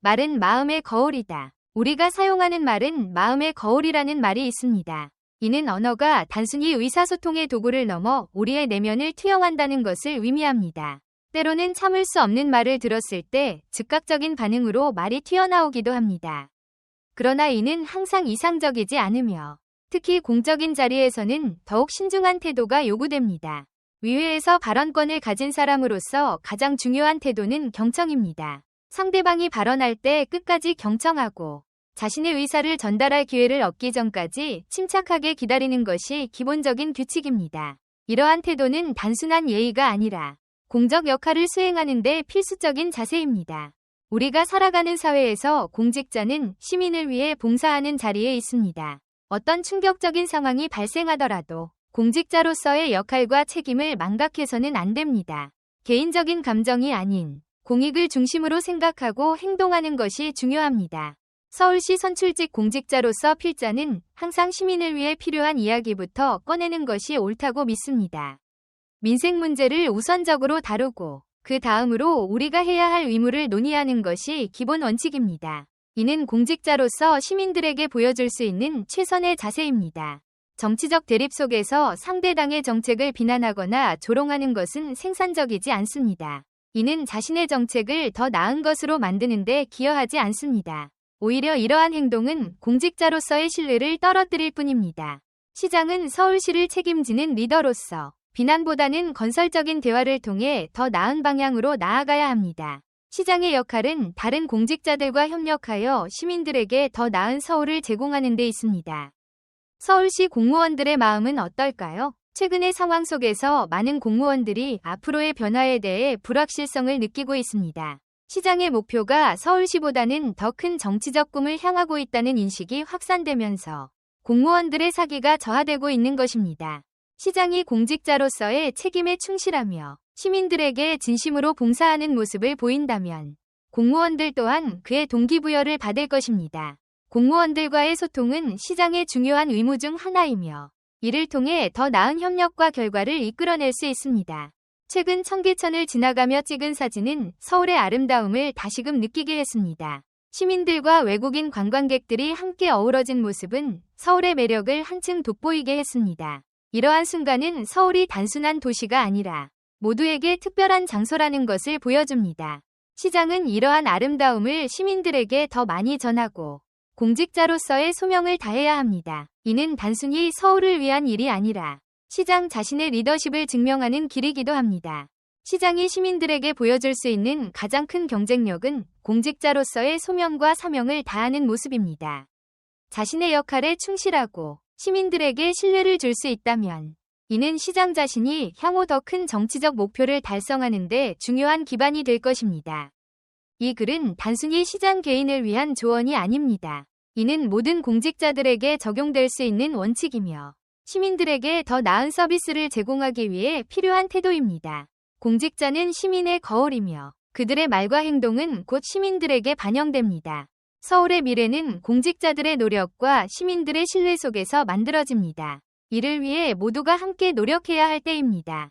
말은 마음의 거울이다. 우리가 사용하는 말은 마음의 거울이라는 말이 있습니다. 이는 언어가 단순히 의사소통의 도구를 넘어 우리의 내면을 투영한다는 것을 의미합니다. 때로는 참을 수 없는 말을 들었을 때 즉각적인 반응으로 말이 튀어나오기도 합니다. 그러나 이는 항상 이상적이지 않으며 특히 공적인 자리에서는 더욱 신중한 태도가 요구됩니다. 위회에서 발언권을 가진 사람으로서 가장 중요한 태도는 경청입니다. 상대방이 발언할 때 끝까지 경청하고 자신의 의사를 전달할 기회를 얻기 전까지 침착하게 기다리는 것이 기본적인 규칙입니다. 이러한 태도는 단순한 예의가 아니라 공적 역할을 수행하는 데 필수적인 자세입니다. 우리가 살아가는 사회에서 공직자는 시민을 위해 봉사하는 자리에 있습니다. 어떤 충격적인 상황이 발생하더라도 공직자로서의 역할과 책임을 망각해서는 안 됩니다. 개인적인 감정이 아닌 공익을 중심으로 생각하고 행동하는 것이 중요합니다. 서울시 선출직 공직자로서 필자는 항상 시민을 위해 필요한 이야기부터 꺼내는 것이 옳다고 믿습니다. 민생 문제를 우선적으로 다루고 그 다음으로 우리가 해야 할 의무를 논의하는 것이 기본 원칙입니다. 이는 공직자로서 시민들에게 보여줄 수 있는 최선의 자세입니다. 정치적 대립 속에서 상대당의 정책을 비난하거나 조롱하는 것은 생산적이지 않습니다. 이는 자신의 정책을 더 나은 것으로 만드는데 기여하지 않습니다. 오히려 이러한 행동은 공직자로서의 신뢰를 떨어뜨릴 뿐입니다. 시장은 서울시를 책임지는 리더로서 비난보다는 건설적인 대화를 통해 더 나은 방향으로 나아가야 합니다. 시장의 역할은 다른 공직자들과 협력하여 시민들에게 더 나은 서울을 제공하는 데 있습니다. 서울시 공무원들의 마음은 어떨까요? 최근의 상황 속에서 많은 공무원들이 앞으로의 변화에 대해 불확실성을 느끼고 있습니다. 시장의 목표가 서울시보다는 더 큰 정치적 꿈을 향하고 있다는 인식이 확산되면서 공무원들의 사기가 저하되고 있는 것입니다. 시장이 공직자로서의 책임에 충실하며 시민들에게 진심으로 봉사하는 모습을 보인다면 공무원들 또한 그의 동기부여를 받을 것입니다. 공무원들과의 소통은 시장의 중요한 의무 중 하나이며 이를 통해 더 나은 협력과 결과를 이끌어낼 수 있습니다. 최근 청계천을 지나가며 찍은 사진은 서울의 아름다움을 다시금 느끼게 했습니다. 시민들과 외국인 관광객들이 함께 어우러진 모습은 서울의 매력을 한층 돋보이게 했습니다. 이러한 순간은 서울이 단순한 도시가 아니라 모두에게 특별한 장소라는 것을 보여줍니다. 시장은 이러한 아름다움을 시민들에게 더 많이 전하고 공직자로서의 소명을 다해야 합니다. 이는 단순히 서울을 위한 일이 아니라 시장 자신의 리더십을 증명하는 길이기도 합니다. 시장이 시민들에게 보여줄 수 있는 가장 큰 경쟁력은 공직자로서의 소명과 사명을 다하는 모습입니다. 자신의 역할에 충실하고 시민들에게 신뢰를 줄 수 있다면 이는 시장 자신이 향후 더 큰 정치적 목표를 달성하는 데 중요한 기반이 될 것입니다. 이 글은 단순히 시장 개인을 위한 조언이 아닙니다. 이는 모든 공직자들에게 적용될 수 있는 원칙이며 시민들에게 더 나은 서비스를 제공하기 위해 필요한 태도입니다. 공직자는 시민의 거울이며 그들의 말과 행동은 곧 시민들에게 반영됩니다. 서울의 미래는 공직자들의 노력과 시민들의 신뢰 속에서 만들어집니다. 이를 위해 모두가 함께 노력해야 할 때입니다.